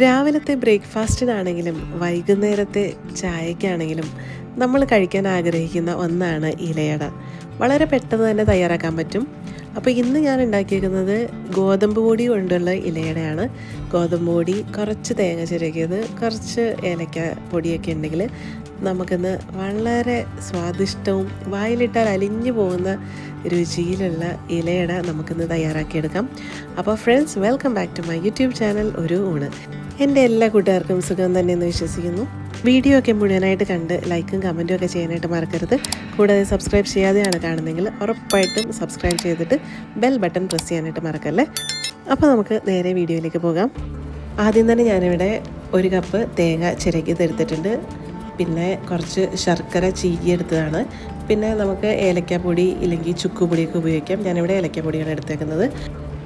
രാവിലത്തെ ബ്രേക്ക്ഫാസ്റ്റിനാണെങ്കിലും വൈകുന്നേരത്തെ ചായക്കാണെങ്കിലും നമ്മൾ കഴിക്കാൻ ആഗ്രഹിക്കുന്ന ഒന്നാണ് ഇലയട. വളരെ പെട്ടെന്ന് തന്നെ തയ്യാറാക്കാൻ പറ്റും. അപ്പോൾ ഇന്ന് ഞാൻ ഉണ്ടാക്കിയിരിക്കുന്നത് ഗോതമ്പ് പൊടി കൊണ്ടുള്ള ഇലയടയാണ്. ഗോതമ്പ് പൊടി കുറച്ച് തേങ്ങ ചിരകിയത് കുറച്ച് ഏലക്ക പൊടിയൊക്കെ ഉണ്ടെങ്കിൽ നമുക്കിന്ന് വളരെ സ്വാദിഷ്ടവും വായിലിട്ടാൽ അലിഞ്ഞു പോകുന്ന രുചിയിലുള്ള ഇലയട നമുക്കിന്ന് തയ്യാറാക്കിയെടുക്കാം. അപ്പോൾ friends welcome back to my YouTube channel ഒരു ഊണ്. എന്റെ എല്ലാ കൂട്ടുകാർക്കും സുഖം തന്നെ എന്ന് വിശ്വസിക്കുന്നു. വീഡിയോ ഒക്കെ മുഴുവനായിട്ട് കണ്ട് ലൈക്കും കമന്റും ഒക്കെ ചെയ്യാനായിട്ട് മറക്കരുത്. കൂടാതെ സബ്സ്ക്രൈബ് ചെയ്യാതെയാണ് കാണുന്നതെങ്കിൽ ഉറപ്പായിട്ടും സബ്സ്ക്രൈബ് ചെയ്തിട്ട് ബെൽ ബട്ടൺ പ്രസ് ചെയ്യാനായിട്ട് മറക്കല്ലേ? അപ്പോൾ നമുക്ക് നേരെ വീഡിയോയിലേക്ക് പോകാം. ആദ്യം തന്നെ ഞാനിവിടെ ഒരു കപ്പ് തേങ്ങ ചിരകിയതെടുത്തിട്ടുണ്ട് പിന്നെ കുറച്ച് ശർക്കര ചീകിയെടുത്തതാണ് പിന്നെ നമുക്ക് ഏലക്കാപ്പൊടി ഇല്ലെങ്കിൽ ചുക്കുപൊടിയൊക്കെ ഉപയോഗിക്കാം. ഞാനിവിടെ ഏലക്കാപ്പൊടിയാണ് എടുത്തേക്കുന്നത്.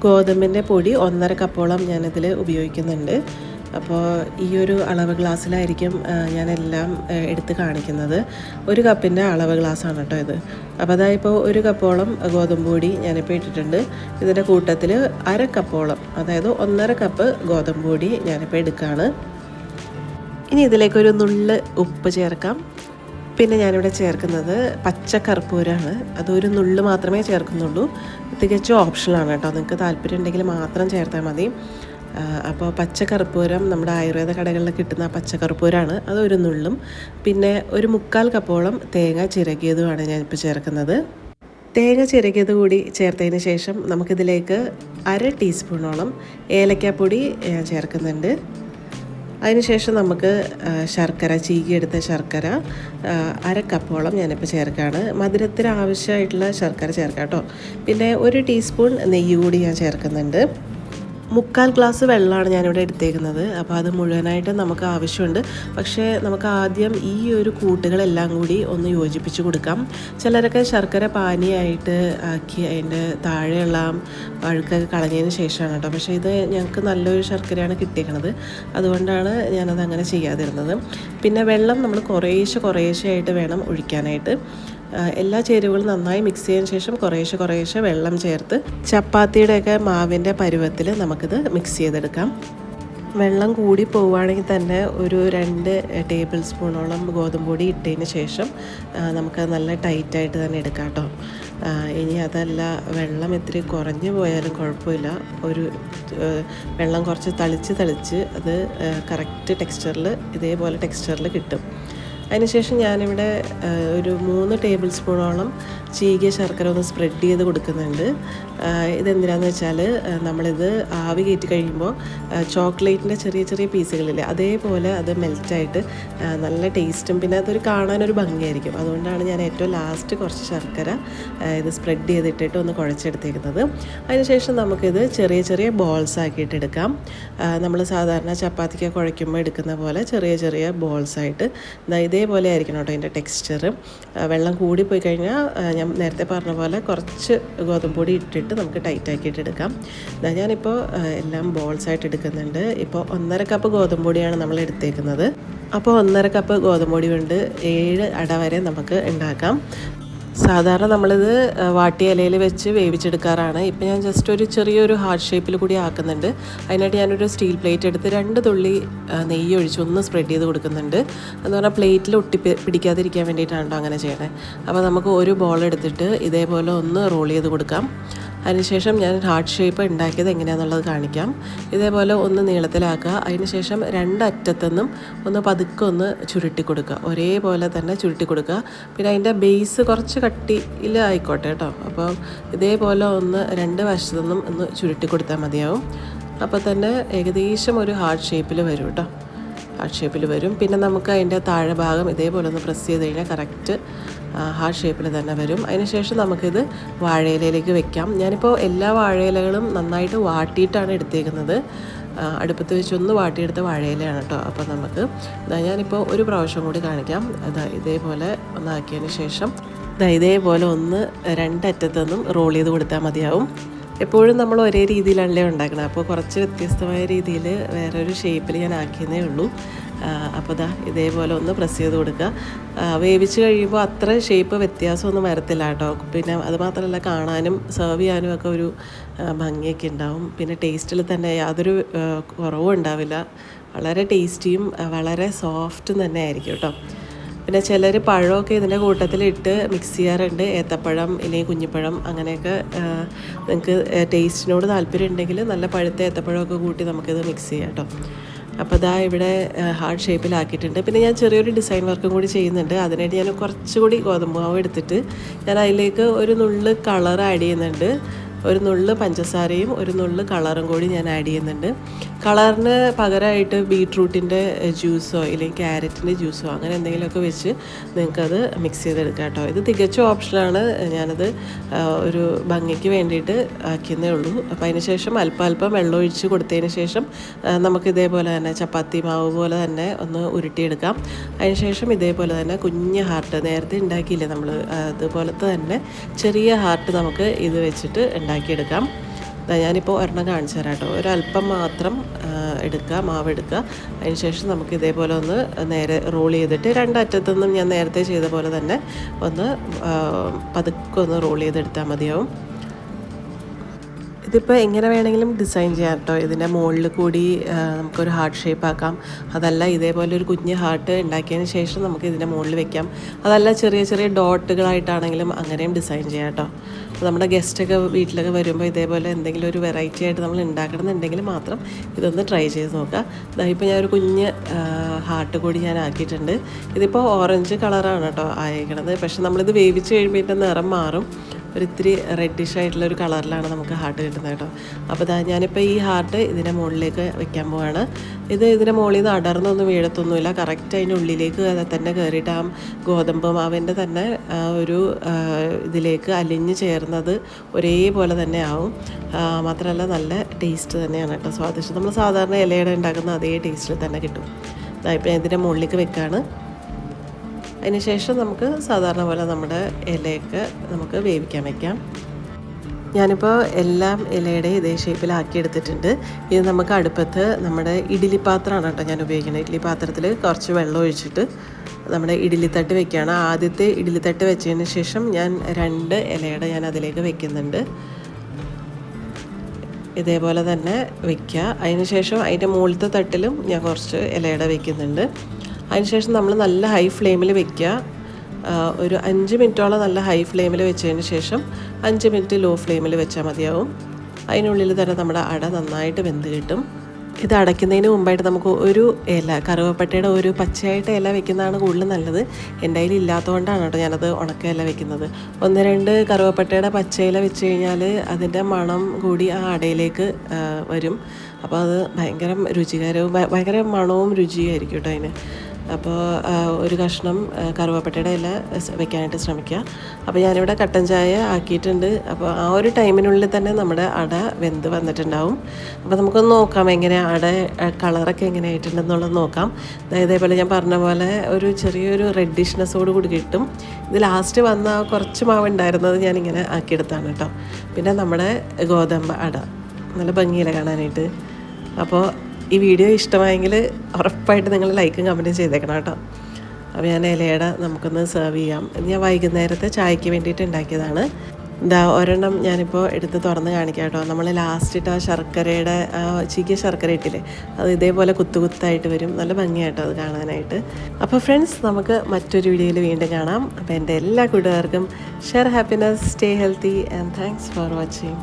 ഗോതമ്പിന്റെ പൊടി ഒന്നര കപ്പോളം ഞാനിതിൽ ഉപയോഗിക്കുന്നുണ്ട്. അപ്പോൾ ഈ ഒരു അളവ് ഗ്ലാസ്സിലായിരിക്കും ഞാനെല്ലാം എടുത്ത് കാണിക്കുന്നത്. ഒരു കപ്പിന്റെ അളവ് ഗ്ലാസ്സാണ് കേട്ടോ ഇത്. അപ്പോൾ അതായപ്പോൾ ഒരു കപ്പോളം ഗോതമ്പ് പൊടി ഞാനിപ്പോൾ ഇട്ടിട്ടുണ്ട്. ഇതിന്റെ കൂട്ടത്തിൽ അര കപ്പോളം അതായത് ഒന്നര കപ്പ് ഗോതമ്പ് പൊടി ഞാനിപ്പോൾ എടുക്കുകയാണ്. ഇനി ഇതിലേക്കൊരു നുള്ള് ഉപ്പ് ചേർക്കാം. പിന്നെ ഞാനിവിടെ ചേർക്കുന്നത് പച്ച കർപ്പൂരമാണ് അതൊരു നുള്ള് മാത്രമേ ചേർക്കുന്നുള്ളൂ. തികച്ചും ഓപ്ഷനാണ് കേട്ടോ. നിങ്ങൾക്ക് താല്പര്യം ഉണ്ടെങ്കിൽ മാത്രം ചേർത്താൽ മതി. അപ്പോൾ പച്ച കർപ്പൂരം നമ്മുടെ ആയുർവേദ കടകളിൽ കിട്ടുന്ന പച്ച അത് അതൊരു നുള്ളും. പിന്നെ ഒരു മുക്കാൽ കപ്പോളം തേങ്ങ ചിരകിയതുമാണ് ഞാനിപ്പോൾ ചേർക്കുന്നത്. തേങ്ങ ചിരകിയത് കൂടി ചേർത്തതിന് ശേഷം നമുക്കിതിലേക്ക് അര ടീസ്പൂണോളം ഏലക്കാപ്പൊടി ഞാൻ ചേർക്കുന്നുണ്ട്. അതിനുശേഷം നമുക്ക് ശർക്കര ചീകിയെടുത്ത ശർക്കര അര കപ്പോളം ഞാനിപ്പോൾ ചേർക്കുകയാണ് മധുരത്തിന് ആവശ്യമായിട്ടുള്ള ശർക്കര ചേർക്കാം കേട്ടോ. പിന്നെ ഒരു ടീസ്പൂൺ നെയ്യ് കൂടി ഞാൻ ചേർക്കുന്നുണ്ട്. മുക്കാൽ ഗ്ലാസ് വെള്ളമാണ് ഞാനിവിടെ എടുത്തേക്കുന്നത്. അപ്പോൾ അത് മുഴുവനായിട്ട് നമുക്ക് ആവശ്യമുണ്ട്. പക്ഷേ നമുക്ക് ആദ്യം ഈ ഒരു കൂട്ടുകളെല്ലാം കൂടി ഒന്ന് യോജിപ്പിച്ച് കൊടുക്കാം. ചിലരൊക്കെ ശർക്കര പാനിയായിട്ട് ആക്കി അതിന്റെ താഴെയുള്ള പഴുക്കൊക്കെ കളഞ്ഞതിന് ശേഷമാണ് കേട്ടോ. പക്ഷേ ഇത് ഞങ്ങൾക്ക് നല്ലൊരു ശർക്കരയാണ് കിട്ടിയേക്കുന്നത് അതുകൊണ്ടാണ് ഞാനത് അങ്ങനെ ചെയ്യാതിരുന്നത്. പിന്നെ വെള്ളം നമ്മൾ കുറേശ്ശെ കുറേശ്ശെ ആയിട്ട് വേണം ഒഴിക്കാനായിട്ട്. എല്ലാ ചേരുവകളും നന്നായി മിക്സ് ചെയ്തതിന് ശേഷം കുറേശ്ശെ കുറേശ്ശെ വെള്ളം ചേർത്ത് ചപ്പാത്തിയുടെയൊക്കെ മാവിന്റെ പരുവത്തിൽ നമുക്കിത് മിക്സ് ചെയ്തെടുക്കാം. വെള്ളം കൂടി പോവുകയാണെങ്കിൽ തന്നെ ഒരു രണ്ട് ടേബിൾ സ്പൂണോളം ഗോതമ്പ് പൊടി ഇട്ടതിന് ശേഷം നമുക്ക് നല്ല ടൈറ്റായിട്ട് തന്നെ എടുക്കാം കേട്ടോ. ഇനി അതല്ല വെള്ളം ഇത്തിരി കുറഞ്ഞു പോയാലും കുഴപ്പമില്ല. ഒരു വെള്ളം കുറച്ച് തളിച്ച് തളിച്ച് അത് കറക്റ്റ് ടെക്സ്ചറിൽ ഇതേപോലെ ടെക്സ്ചറിൽ കിട്ടും. അതിനുശേഷം ഞാനിവിടെ ഒരു മൂന്ന് ടേബിൾ സ്പൂണോളം ചീകിയ ശർക്കര ഒന്ന് സ്പ്രെഡ് ചെയ്ത് കൊടുക്കുന്നുണ്ട്. ഇതെന്തിനാന്ന് വെച്ചാൽ നമ്മളിത് ആവി കയറ്റി കഴിയുമ്പോൾ ചോക്ലേറ്റിന്റെ ചെറിയ ചെറിയ പീസുകളില്ലേ അതേപോലെ അത് മെൽറ്റായിട്ട് നല്ല ടേസ്റ്റും പിന്നെ അതൊരു കാണാനൊരു ഭംഗിയായിരിക്കും. അതുകൊണ്ടാണ് ഞാൻ ഏറ്റവും ലാസ്റ്റ് കുറച്ച് ശർക്കര ഇത് സ്പ്രെഡ് ചെയ്തിട്ടിട്ട് ഒന്ന് കുഴച്ചെടുത്തേക്കുന്നത്. അതിനുശേഷം നമുക്കിത് ചെറിയ ചെറിയ ബോൾസ് ആക്കിയിട്ട് എടുക്കാം. നമ്മൾ സാധാരണ ചപ്പാത്തിക്ക് കുഴയ്ക്കുമ്പോൾ എടുക്കുന്ന പോലെ ചെറിയ ചെറിയ ബോൾസ് ആയിട്ട് ഇതേപോലെ ആയിരിക്കണം കേട്ടോ അതിന്റെ ടെക്സ്ചർ വെള്ളം കൂടിപ്പോയി പോയി കഴിഞ്ഞാൽ ഞാൻ നേരത്തെ പറഞ്ഞ പോലെ കുറച്ച് ഗോതമ്പ് പൊടി ഇട്ടിട്ട് നമുക്ക് ടൈറ്റ് ആക്കിയിട്ട് എടുക്കാം ഞാനിപ്പോൾ എല്ലാം ബോൾസ് ആയിട്ട് എടുക്കുന്നുണ്ട്. ഇപ്പോൾ ഒന്നര കപ്പ് ഗോതമ്പ് പൊടിയാണ് നമ്മൾ എടുത്തേക്കുന്നത്. അപ്പോൾ ഒന്നര കപ്പ് ഗോതമ്പ് പൊടി കൊണ്ട് ഏഴ് അട വരെ നമുക്ക് ഉണ്ടാക്കാം. സാധാരണ നമ്മളിത് വാട്ടിയലയിൽ വെച്ച് വേവിച്ചെടുക്കാറാണ്. ഇപ്പം ഞാൻ ജസ്റ്റ് ഒരു ചെറിയൊരു ഹാർട്ട് ഷേപ്പിൽ കൂടി ആക്കുന്നുണ്ട്. അതിനായിട്ട് ഞാനൊരു സ്റ്റീൽ പ്ലേറ്റ് എടുത്ത് രണ്ട് തുള്ളി നെയ്യ് ഒഴിച്ച് ഒന്ന് സ്പ്രെഡ് ചെയ്ത് കൊടുക്കുന്നുണ്ട്. എന്ന് പറഞ്ഞാൽ പ്ലേറ്റിൽ ഒട്ടി പിടിക്കാതിരിക്കാൻ വേണ്ടിയിട്ടാണ് അങ്ങനെ ചെയ്യണേ. അപ്പോൾ നമുക്ക് ഒരു ബോൾ എടുത്തിട്ട് ഇതേപോലെ ഒന്ന് റോൾ ചെയ്ത് കൊടുക്കാം. അതിനുശേഷം ഞാൻ ഹാർട്ട് ഷേപ്പ് ഉണ്ടാക്കിയത് എങ്ങനെയാണെന്നുള്ളത് കാണിക്കാം. ഇതേപോലെ ഒന്ന് നീളത്തിലാക്കുക. അതിനുശേഷം രണ്ട് അറ്റത്തുനിന്നും ഒന്ന് പതുക്കെ ഒന്ന് ചുരുട്ടി കൊടുക്കുക. ഒരേപോലെ തന്നെ ചുരുട്ടി കൊടുക്കുക. പിന്നെ അതിന്റെ ബേസ് കുറച്ച് കട്ടിയിൽ ആയിക്കോട്ടെ കേട്ടോ. അപ്പോൾ ഇതേപോലെ ഒന്ന് രണ്ട് വശത്തു നിന്നും ഒന്ന് ചുരുട്ടി കൊടുത്താൽ മതിയാവും. അപ്പോൾ തന്നെ ഏകദേശം ഒരു ഹാർട്ട് ഷേപ്പിൽ വരും കേട്ടോ. ഹാർട്ട് ഷേപ്പിൽ വരും. പിന്നെ നമുക്ക് അതിന്റെ താഴെ ഭാഗം ഇതേപോലെ ഒന്ന് പ്രസ് ചെയ്ത് കഴിഞ്ഞാൽ കറക്റ്റ് ഹാർട്ട് ഷേപ്പിൽ തന്നെ വരും. അതിനുശേഷം നമുക്കിത് വാഴയിലയിലേക്ക് വെക്കാം. ഞാനിപ്പോൾ എല്ലാ വാഴയിലകളും നന്നായിട്ട് വാട്ടിയിട്ടാണ് എടുത്തേക്കുന്നത്. അടുപ്പത്ത് വെച്ച് ഒന്ന് വാട്ടിയെടുത്ത വാഴയിലയാണ് കേട്ടോ അപ്പോൾ നമുക്ക് ഞാനിപ്പോൾ ഒരു പ്രാവശ്യം കൂടി കാണിക്കാം. അതാ ഇതേപോലെ ഒന്നാക്കിയതിന് ശേഷം ഇതേപോലെ ഒന്ന് രണ്ടറ്റത്തൊന്നും റോൾ ചെയ്ത് കൊടുത്താൽ മതിയാവും. എപ്പോഴും നമ്മൾ ഒരേ രീതിയിലാണല്ലേ ഉണ്ടാക്കുന്നത് അപ്പോൾ കുറച്ച് വ്യത്യസ്തമായ രീതിയിൽ വേറൊരു ഷേപ്പിൽ ഞാൻ ആക്കിയെന്നേ ഉള്ളൂ. അപ്പോൾ ദാ ഇതേപോലെ ഒന്ന് പ്രസ് ചെയ്ത് കൊടുക്കുക. വേവിച്ച് കഴിയുമ്പോൾ അത്ര ഷേപ്പ് വ്യത്യാസമൊന്നും വരത്തില്ല കേട്ടോ. പിന്നെ അതുമാത്രമല്ല കാണാനും സെർവ് ചെയ്യാനും ഒക്കെ ഒരു ഭംഗിയൊക്കെ ഉണ്ടാവും. പിന്നെ ടേസ്റ്റിൽ തന്നെ യാതൊരു കുറവും ഉണ്ടാവില്ല. വളരെ ടേസ്റ്റിയും വളരെ സോഫ്റ്റും തന്നെ ആയിരിക്കും കേട്ടോ. പിന്നെ ചിലർ പഴമൊക്കെ ഇതിന്റെ കൂട്ടത്തിലിട്ട് മിക്സ് ചെയ്യാറുണ്ട്. ഏത്തപ്പഴം ഇല്ലെങ്കിൽ കുഞ്ഞിപ്പഴം അങ്ങനെയൊക്കെ നിങ്ങൾക്ക് ടേസ്റ്റിനോട് താല്പര്യം ഉണ്ടെങ്കിൽ നല്ല പഴുത്ത ഏത്തപ്പഴമൊക്കെ കൂട്ടി നമുക്കിത് മിക്സ് ചെയ്യാം കേട്ടോ. അപ്പോൾ ഇതാ ഇവിടെ ഹാർഡ് ഷേപ്പിലാക്കിയിട്ടുണ്ട് പിന്നെ ഞാൻ ചെറിയൊരു ഡിസൈൻ വർക്കും കൂടി ചെയ്യുന്നുണ്ട്. അതിനായിട്ട് ഞാൻ കുറച്ചുകൂടി ഗോതമ്പ് മാവ് എടുത്തിട്ട് ഞാൻ അതിലേക്ക് ഒരു നുള്ള് കളർ ആഡ് ചെയ്യുന്നുണ്ട്. ഒരു നുള്ള് പഞ്ചസാരയും ഒരു നുള്ള് കളറും കൂടി ഞാൻ ആഡ് ചെയ്യുന്നുണ്ട്. കളറിന് പകരമായിട്ട് ബീട്രൂട്ടിന്റെ ജ്യൂസോ ഇല്ലെങ്കിൽ ക്യാരറ്റിന്റെ ജ്യൂസോ അങ്ങനെ എന്തെങ്കിലുമൊക്കെ വെച്ച് നിങ്ങൾക്കത് മിക്സ് ചെയ്തെടുക്കാം കേട്ടോ. ഇത് തികച്ചും ഓപ്ഷനാണ് ഞാനത് ഒരു ഭംഗിക്ക് വേണ്ടിയിട്ട് ആക്കിയെന്നേ ഉള്ളൂ. അപ്പോൾ അതിന് ശേഷം അല്പം അല്പം വെള്ളം ഒഴിച്ച് കൊടുത്തതിന് ശേഷം നമുക്ക് ഇതേപോലെ തന്നെ ചപ്പാത്തി മാവ് പോലെ തന്നെ ഒന്ന് ഉരുട്ടിയെടുക്കാം. അതിന് ശേഷം ഇതേപോലെ തന്നെ കുഞ്ഞ് ഹാർട്ട് നേരത്തെ ഉണ്ടാക്കിയില്ലേ നമ്മൾ അതുപോലത്തെ തന്നെ ചെറിയ ഹാർട്ട് നമുക്ക് ഇത് വെച്ചിട്ട് ഉണ്ടാക്കിയെടുക്കാം. ഞാനിപ്പോൾ ഒരെണ്ണം കാണിച്ചു തരാം കേട്ടോ. ഒരല്പം മാത്രം എടുക്കുക മാവ് എടുക്കുക. അതിന് ശേഷം നമുക്ക് ഇതേപോലെ ഒന്ന് നേരെ റോൾ ചെയ്തിട്ട് രണ്ടറ്റത്തുനിന്നും ഞാൻ നേരത്തെ ചെയ്ത പോലെ തന്നെ ഒന്ന് പതുക്കെ ഒന്ന് റോൾ ചെയ്തെടുത്താൽ മതിയാവും. ഇതിപ്പോൾ എങ്ങനെ വേണമെങ്കിലും ഡിസൈൻ ചെയ്യാം കേട്ടോ ഇതിന്റെ മുകളിൽ കൂടി നമുക്കൊരു ഹാർട്ട് ഷേപ്പ് ആക്കാം. അതല്ല ഇതേപോലെ ഒരു കുഞ്ഞ് ഹാർട്ട് ഉണ്ടാക്കിയതിന് ശേഷം നമുക്ക് ഇതിന്റെ മുകളിൽ വെക്കാം. അതല്ല ചെറിയ ചെറിയ ഡോട്ടുകളായിട്ടാണെങ്കിലും അങ്ങനെയും ഡിസൈൻ ചെയ്യാം കേട്ടോ അപ്പോൾ നമ്മുടെ ഗസ്റ്റൊക്കെ വീട്ടിലൊക്കെ വരുമ്പോൾ ഇതേപോലെ എന്തെങ്കിലും ഒരു വെറൈറ്റി ആയിട്ട് നമ്മൾ ഉണ്ടാക്കണമെന്നുണ്ടെങ്കിൽ മാത്രം ഇതൊന്ന് ട്രൈ ചെയ്ത് നോക്കുക. ഇപ്പോൾ ഞാൻ ഒരു കുഞ്ഞ് ഹാർട്ട് കൂടി ഞാൻ ആക്കിയിട്ടുണ്ട്. ഇതിപ്പോൾ ഓറഞ്ച് കളറാണ് കേട്ടോ ആയേക്കണത്. പക്ഷെ നമ്മളിത് വേവിച്ച് കഴിയുമ്പോൾ ഇതിന്റെ നിറം മാറും. ഒരു ഇത്തിരി റെഡിഷ് ആയിട്ടുള്ള ഒരു കളറിലാണ് നമുക്ക് ഹാർട്ട് കിട്ടുന്നത് കേട്ടോ. അപ്പോൾ ഇതാ ഞാനിപ്പോൾ ഈ ഹാർട്ട് ഇതിന്റെ മുകളിലേക്ക് വെക്കാൻ പോവാണ്. ഇത് ഇതിന്റെ മുകളിൽ നിന്ന് അടർന്നൊന്നും വീഴത്തൊന്നുമില്ല. കറക്റ്റ് അതിന്റെ ഉള്ളിലേക്ക് തന്നെ കയറിയിട്ട് ആ ഗോതമ്പ് മാവിന്റെ തന്നെ ഒരു ഇതിലേക്ക് അലിഞ്ഞ് ചേർന്നത് ഒരേപോലെ തന്നെ ആവും. മാത്രമല്ല നല്ല ടേസ്റ്റ് തന്നെയാണ് കേട്ടോ. സ്വാദിഷ്ടം. നമ്മൾ സാധാരണ ഇലയുടെ ഉണ്ടാക്കുന്ന അതേ ടേസ്റ്റിൽ തന്നെ കിട്ടും. ഞാൻ ഇതിന്റെ മുകളിലേക്ക് വെക്കാണ്. അതിന് ശേഷം നമുക്ക് സാധാരണ പോലെ നമ്മുടെ ഇലയൊക്കെ നമുക്ക് വേവിക്കാൻ വയ്ക്കാം ഞാനിപ്പോൾ എല്ലാം ഇലയുടെ ഇതേ ഷേപ്പിലാക്കി എടുത്തിട്ടുണ്ട് ഇത് നമുക്ക് അടുപ്പത്ത് നമ്മുടെ ഇഡ്ഡലി പാത്രമാണ് കേട്ടോ ഞാൻ ഉപയോഗിക്കുന്നത്. ഇഡ്ഡലി പാത്രത്തിൽ കുറച്ച് വെള്ളം ഒഴിച്ചിട്ട് നമ്മുടെ ഇഡ്ഡലി തട്ട് വെക്കുകയാണ്. ആദ്യത്തെ ഇഡ്ഡലി തട്ട് വെച്ചതിന് ശേഷം ഞാൻ രണ്ട് ഇലയുടെ ഞാൻ അതിലേക്ക് വെക്കുന്നുണ്ട്. ഇതേപോലെ തന്നെ വെക്കുക. അതിന് ശേഷം അതിന്റെ മുകളിലത്തെ തട്ടിലും ഞാൻ കുറച്ച് ഇലയുടെ വെക്കുന്നുണ്ട്. അതിനുശേഷം നമ്മൾ നല്ല ഹൈ ഫ്ലെയിമിൽ വെക്കുക ഒരു അഞ്ച് മിനിറ്റോളം നല്ല ഹൈ ഫ്ലെയിമിൽ വെച്ചതിന് ശേഷം അഞ്ച് മിനിറ്റ് ലോ ഫ്ലെയിമിൽ വെച്ചാൽ മതിയാവും. അതിനുള്ളിൽ തന്നെ നമ്മുടെ അട നന്നായിട്ട് വെന്ത് കിട്ടും. ഇത് അടയ്ക്കുന്നതിന് മുമ്പായിട്ട് നമുക്ക് ഒരു ഇല കറുവപ്പട്ടയുടെ ഒരു പച്ചയായിട്ട് ഇല വെക്കുന്നതാണ് കൂടുതൽ നല്ലത്. എന്റെ കയ്യിൽ ഇല്ലാത്തതുകൊണ്ടാണ് കേട്ടോ ഞാനത് ഉണക്ക ഇല വെക്കുന്നത്. ഒന്ന് രണ്ട് കറുവപ്പട്ടയുടെ പച്ച ഇല വെച്ച് കഴിഞ്ഞാൽ അതിന്റെ മണം കൂടി ആ അടയിലേക്ക് വരും. അപ്പോൾ അത് ഭയങ്കര രുചികരവും ഭയങ്കര മണവും രുചിയായിരിക്കും കേട്ടോ അതിന്. അപ്പോൾ ഒരു കഷ്ണം കറുവപ്പട്ടയുടെ ഇല വെക്കാനായിട്ട് ശ്രമിക്കുക. അപ്പോൾ ഞാനിവിടെ കട്ടൻ ചായ ആക്കിയിട്ടുണ്ട്. അപ്പോൾ ആ ഒരു ടൈമിനുള്ളിൽ തന്നെ നമ്മുടെ അട വെന്ത് വന്നിട്ടുണ്ടാവും. അപ്പോൾ നമുക്കൊന്ന് നോക്കാം എങ്ങനെ അട കളറൊക്കെ എങ്ങനെ ആയിട്ടുണ്ടെന്നുള്ളത് നോക്കാം. ഇതേപോലെ ഞാൻ പറഞ്ഞ പോലെ ഒരു ചെറിയൊരു റെഡിഷ്നെസ്സോട് കൂടി കിട്ടും. ഇത് ലാസ്റ്റ് വന്ന കുറച്ച് മാവ് ഉണ്ടായിരുന്നത് ഞാനിങ്ങനെ ആക്കിയെടുത്താണ് കേട്ടോ. പിന്നെ നമ്മുടെ ഗോതമ്പ് അട. നല്ല ഭംഗിയില്ല കാണാനായിട്ട്. അപ്പോൾ ഈ വീഡിയോ ഇഷ്ടമായെങ്കിൽ ഉറപ്പായിട്ട് നിങ്ങൾ ലൈക്കും കമന്റും ചെയ്തേക്കണം കേട്ടോ. അപ്പോൾ ഞാൻ ഇലയുടെ നമുക്കൊന്ന് സെർവ് ചെയ്യാം. ഞാൻ വൈകുന്നേരത്തെ ചായയ്ക്ക് വേണ്ടിയിട്ട് ഉണ്ടാക്കിയതാണ്. ഇതാ ഒരെണ്ണം ഞാനിപ്പോൾ എടുത്ത് തുറന്ന് കാണിക്കാം കേട്ടോ. നമ്മൾ ലാസ്റ്റ് ഇട്ട് ആ ശർക്കരയുടെ ആ ചീക്കിയ ശർക്കര ഇട്ടില്ലേ അത് ഇതേപോലെ കുത്തു കുത്തായിട്ട് വരും. നല്ല ഭംഗിയായിട്ടോ അത് കാണാനായിട്ട്. അപ്പോൾ ഫ്രണ്ട്സ് നമുക്ക് മറ്റൊരു വീഡിയോയിൽ വീണ്ടും കാണാം. അപ്പോൾ എന്റെ എല്ലാ കൂട്ടുകാർക്കും share happiness stay healthy and thanks for watching